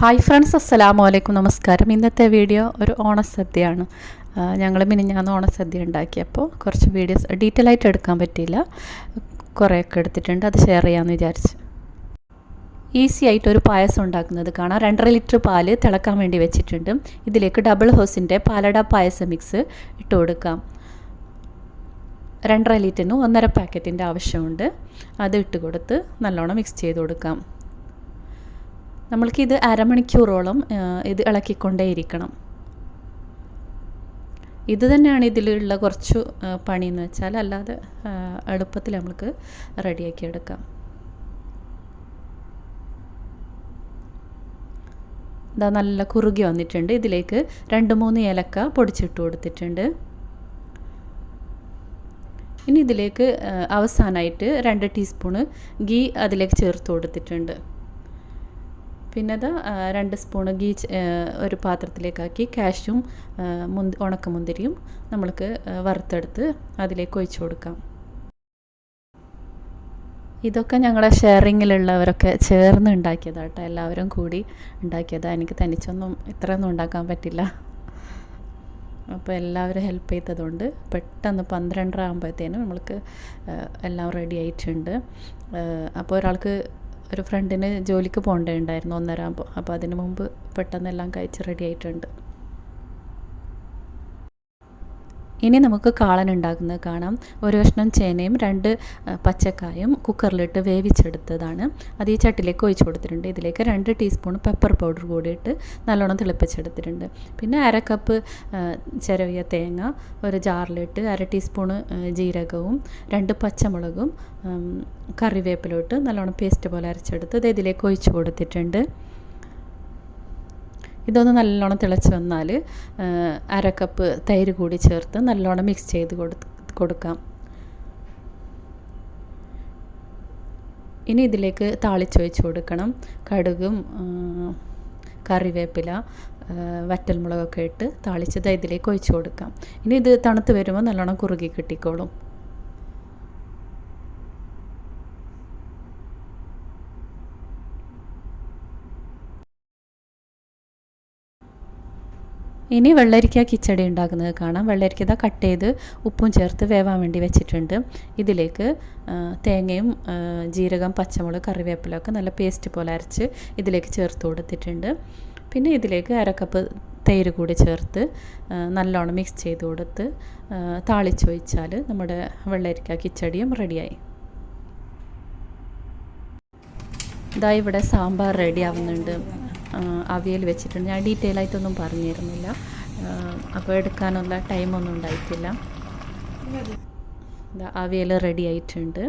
Hi friends അസ്സലാമു അലൈക്കും നമസ്കാരം ഇന്നത്തെ വീഡിയോ ഒരു ഓണസദ്യയാണ്. ഞങ്ങൾ മിനിഞ്ഞാന്ന് ഓണസദ്യ ഉണ്ടാക്കിയപ്പോൾ കുറച്ച് വീഡിയോസ് ഡീറ്റെയിൽ ആയിട്ട് എടുക്കാൻ പറ്റിയില്ല. കുറേയൊക്കെ എടുത്തിട്ടുണ്ട്. അത് ഷെയർ ചെയ്യാമെന്ന് വിചാരിച്ചു. ഈസി ആയിട്ട് ഒരു പായസം ഉണ്ടാക്കുന്നത് കാണാം. രണ്ടര ലിറ്റർ പാൽ തിളക്കാൻ വേണ്ടി വെച്ചിട്ടുണ്ട്. ഇതിലേക്ക് ഡബിൾ ഹോസിന്റെ പാലട പായസം മിക്സ് ഇട്ട് കൊടുക്കാം. രണ്ടര ലിറ്ററിന് ഒന്നര പാക്കറ്റിന്റെ ആവശ്യമുണ്ട്. അത് ഇട്ട് കൊടുത്ത് നല്ലോണം മിക്സ് ചെയ്ത് കൊടുക്കാം. നമ്മൾക്കിത് അരമണിക്കൂറോളം ഇത് ഇളക്കിക്കൊണ്ടേയിരിക്കണം. ഇത് തന്നെയാണ് ഇതിലുള്ള കുറച്ച് എന്ന് വെച്ചാൽ അല്ലാതെ എളുപ്പത്തിൽ നമ്മൾക്ക് റെഡിയാക്കി എടുക്കാം. ഇതാ നല്ല കുറുകി വന്നിട്ടുണ്ട്. ഇതിലേക്ക് രണ്ട് മൂന്ന് ഏലക്ക പൊടിച്ചിട്ട് കൊടുത്തിട്ടുണ്ട്. ഇനി ഇതിലേക്ക് അവസാനമായിട്ട് രണ്ട് ടീസ്പൂണ് ഗീ അതിലേക്ക് ചേർത്ത് കൊടുത്തിട്ടുണ്ട്. പിന്നെ അത് രണ്ട് സ്പൂണ് ഗീ ഒരു പാത്രത്തിലേക്കാക്കി കാഷ്യും മുന്തി ഉണക്കമുന്തിരിയും നമ്മൾക്ക് വറുത്തെടുത്ത് അതിലേക്ക് ഒഴിച്ചു കൊടുക്കാം. ഇതൊക്കെ ഞങ്ങളുടെ ഷെയറിങ്ങിലുള്ളവരൊക്കെ ചേർന്ന് ഉണ്ടാക്കിയതാട്ടോ. എല്ലാവരും കൂടി ഉണ്ടാക്കിയതാണ് എനിക്ക് തനിച്ചൊന്നും ഇത്രയൊന്നും ഉണ്ടാക്കാൻ പറ്റില്ല. അപ്പോൾ എല്ലാവരും ഹെൽപ്പ് ചെയ്തതുകൊണ്ട് പെട്ടെന്ന് പന്ത്രണ്ടര ആകുമ്പോഴത്തേനും നമ്മൾക്ക് എല്ലാം റെഡി ആയിട്ടുണ്ട്. അപ്പോൾ ഒരാൾക്ക് ഒരു ഫ്രണ്ടിന് ജോലിക്ക് പോകേണ്ടതുണ്ടായിരുന്നു ഒന്നര ആകുമ്പോൾ അപ്പോൾ അതിന് മുമ്പ് പെട്ടെന്നെല്ലാം കഴിച്ച് റെഡി ആയിട്ടുണ്ട്. ഇനി നമുക്ക് കാളൻ ഉണ്ടാക്കുന്നത് കാണാം. ഒരു കഷ്ണം ചേനയും രണ്ട് പച്ചക്കായും കുക്കറിലിട്ട് വേവിച്ചെടുത്തതാണ്. അത് ഈ ചട്ടിലേക്ക് ഒഴിച്ചു കൊടുത്തിട്ടുണ്ട്. ഇതിലേക്ക് രണ്ട് ടീസ്പൂൺ പെപ്പർ പൗഡർ കൂടിയിട്ട് നല്ലോണം തിളപ്പിച്ചെടുത്തിട്ടുണ്ട്. പിന്നെ അര കപ്പ് ചിരവിയ തേങ്ങ ഒരു ജാറിലിട്ട് അര ടീസ്പൂൺ ജീരകവും രണ്ട് പച്ചമുളകും കറിവേപ്പിലോട്ട് നല്ലോണം പേസ്റ്റ് പോലെ അരച്ചെടുത്ത് ഇത് ഇതിലേക്ക് ഒഴിച്ചു കൊടുത്തിട്ടുണ്ട്. ഇതൊന്ന് നല്ലോണം തിളച്ച് വന്നാൽ അര കപ്പ് തൈര് കൂടി ചേർത്ത് നല്ലോണം മിക്സ് ചെയ്ത് കൊടുക്കാം. ഇനി ഇതിലേക്ക് താളിച്ചൊഴിച്ച് കൊടുക്കണം. കടുകും കറിവേപ്പില വറ്റൽമുളകൊക്കെ ഇട്ട് താളിച്ചത് ഇതിലേക്ക് ഒഴിച്ച് കൊടുക്കാം. ഇനി ഇത് തണുത്ത് വരുമ്പോൾ നല്ലോണം കുറുകി കിട്ടിക്കോളും. ഇനി വെള്ളരിക്ക കിച്ചടി ഉണ്ടാക്കുന്നത് കാണാം. വെള്ളരിക്ക കട്ട് ചെയ്ത് ഉപ്പും ചേർത്ത് വേവാൻ വേണ്ടി വെച്ചിട്ടുണ്ട്. ഇതിലേക്ക് തേങ്ങയും ജീരകം പച്ചമുളക് കറിവേപ്പിലൊക്കെ നല്ല പേസ്റ്റ് പോലെ അരച്ച് ഇതിലേക്ക് ചേർത്ത് കൊടുത്തിട്ടുണ്ട്. പിന്നെ ഇതിലേക്ക് അരക്കപ്പ് തൈര് കൂടി ചേർത്ത് നല്ലോണം മിക്സ് ചെയ്ത് കൊടുത്ത് താളിച്ചൊഴിച്ചാൽ നമ്മുടെ വെള്ളരിക്ക കിച്ചടിയും റെഡിയായി ഇതാ ഇവിടെ സാമ്പാർ റെഡി ആവുന്നുണ്ട്. അവിയൽ വെച്ചിട്ടുണ്ട്. ഞാൻ ഡീറ്റെയിൽ ആയിട്ടൊന്നും പറഞ്ഞിരുന്നില്ല. അപ്പോൾ എടുക്കാനുള്ള ടൈമൊന്നും ഉണ്ടായിട്ടില്ല. അവിയൽ റെഡി ആയിട്ടുണ്ട്.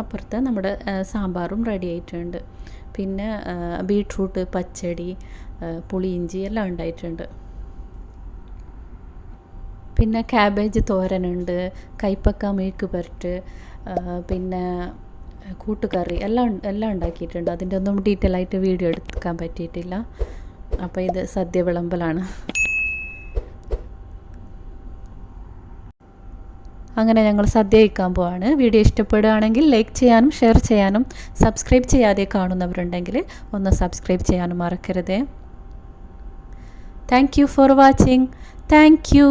അപ്പുറത്ത് നമ്മുടെ സാമ്പാറും റെഡി ആയിട്ടുണ്ട്. പിന്നെ ബീട്രൂട്ട് പച്ചടി പുളിയിഞ്ചി എല്ലാം ഉണ്ടായിട്ടുണ്ട്. പിന്നെ ക്യാബേജ് തോരനുണ്ട് കൈപ്പക്ക മെഴുക്ക് പുരട്ട് പിന്നെ കൂട്ടുകറി എല്ലാം എല്ലാം ഉണ്ടാക്കിയിട്ടുണ്ട്. അതിന്റെ ഒന്നും ഡീറ്റെയിൽ ആയിട്ട് വീഡിയോ എടുക്കാൻ പറ്റിയിട്ടില്ല. അപ്പോൾ ഇത് സദ്യ വിളമ്പലാണ്. അങ്ങനെ ഞങ്ങൾ സദ്യ കഴിക്കാൻ പോവാണ്. വീഡിയോ ഇഷ്ടപ്പെടുകയാണെങ്കിൽ ലൈക്ക് ചെയ്യാനും ഷെയർ ചെയ്യാനും സബ്സ്ക്രൈബ് ചെയ്യാതെ കാണുന്നവരുണ്ടെങ്കിൽ ഒന്ന് സബ്സ്ക്രൈബ് ചെയ്യാനും മറക്കരുത്. Thank you for watching thank you